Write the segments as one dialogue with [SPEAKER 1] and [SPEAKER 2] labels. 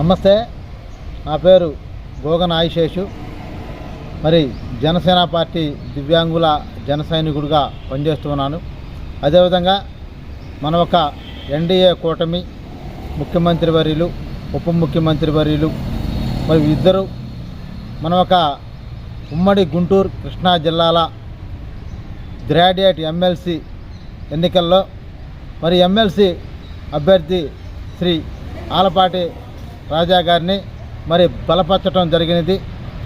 [SPEAKER 1] నమస్తే నా పేరు గోగన్ ఆయుషేషు. మరి జనసేన పార్టీ దివ్యాంగుల జన సైనికుడిగా పనిచేస్తున్నాను. అదేవిధంగా మన ఒక ఎన్డీఏ కూటమి ముఖ్యమంత్రి వర్యులు ఉప ముఖ్యమంత్రి వర్యులు మరి ఇద్దరు మన ఒక ఉమ్మడి గుంటూరు కృష్ణా జిల్లాల గ్రాడ్యుయేట్ ఎమ్మెల్సీ ఎన్నికల్లో మరి ఎమ్మెల్సీ అభ్యర్థి శ్రీ ఆలపాటి రాజా గారిని మరి బలపరచడం జరిగినది.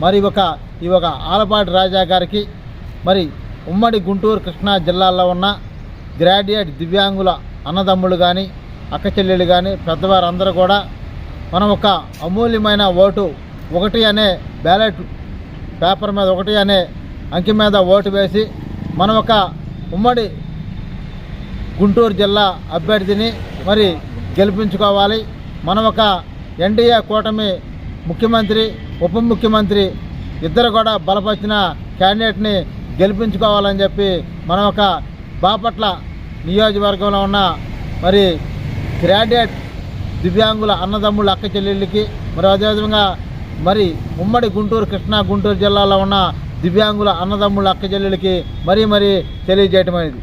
[SPEAKER 1] మరి ఒక ఈ ఒక ఆలపాటి రాజా గారికి మరి ఉమ్మడి గుంటూరు కృష్ణా జిల్లాల్లో ఉన్న గ్రాడ్యుయేట్ దివ్యాంగుల అన్నదమ్ములు కానీ అక్క చెల్లెలు కానీ పెద్దవారందరూ కూడా మనం ఒక అమూల్యమైన ఓటు ఒకటి అనే బ్యాలెట్ పేపర్ మీద ఒకటి అనే అంకె మీద ఓటు వేసి మనం ఒక ఉమ్మడి గుంటూరు జిల్లా అభ్యర్థిని మరి గెలిపించుకోవాలి. మనం ఒక ఎన్డీఏ కూటమి ముఖ్యమంత్రి ఉప ముఖ్యమంత్రి ఇద్దరు కూడా బలపరిచిన క్యాండిడేట్ని గెలిపించుకోవాలని చెప్పి మనం ఒక బాపట్ల నియోజకవర్గంలో ఉన్న మరి గ్రాడ్యుయేట్ దివ్యాంగుల అన్నదమ్ముల అక్క చెల్లెళ్ళకి మరి అదేవిధంగా మరి ఉమ్మడి గుంటూరు కృష్ణా గుంటూరు జిల్లాలో ఉన్న దివ్యాంగుల అన్నదమ్ముల అక్క చెల్లెళ్ళకి మరీ మరీ తెలియజేయటమైనది